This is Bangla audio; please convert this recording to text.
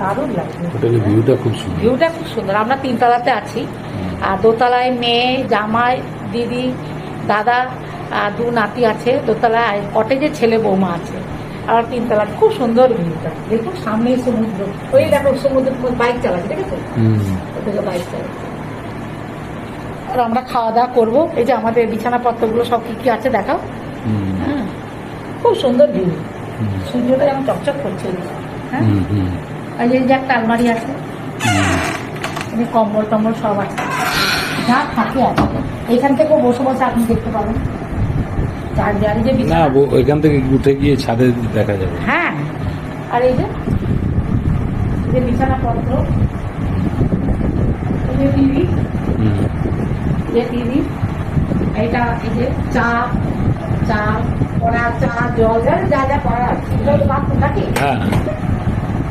দারুণ লাগছে। ভিউটা খুব সুন্দর। ভিউটা খুব সুন্দর। আমরা তিনতলাতে আছি। আর দোতলায় মেয়ে জামাই দিদি দাদা আর দু নাতি আছে। দোতলায় কটেজে ছেলে বৌমা আছে। আর তিনতলা খুব সুন্দর ভিউটা দেখুন সামনে সমুদ্র। ওই দেখো সমুদ্র বাইক চালাচ্ছে ঠিক আছে বাইক চালাচ্ছে। আর আমরা খাওয়া দাওয়া করব। এই যে আমাদের বিছানাপত্রগুলো সব কি কি আছে দেখাও। হ্যাঁ। খুব সুন্দর ভিউ সূর্যটা যেমন চকচক করছে। হ্যাঁ। আর এই যে একটা আলমারি আছে। এখানে কম্বল টম্বল সব আছে। যা থাকে আছে এখান থেকেও বসে বসে আপনি দেখতে পাবেন। চার জারি যে না ওইখান থেকে উঠে গিয়ে ছাদে দেখা যাবে। হ্যাঁ। আর এই যে বিছানাপত্র এই যে টিভি। এই যে টিভি। এইটা এই যে চা চা পড়া চা জল যা যা করা আছে। নাকি? হ্যাঁ।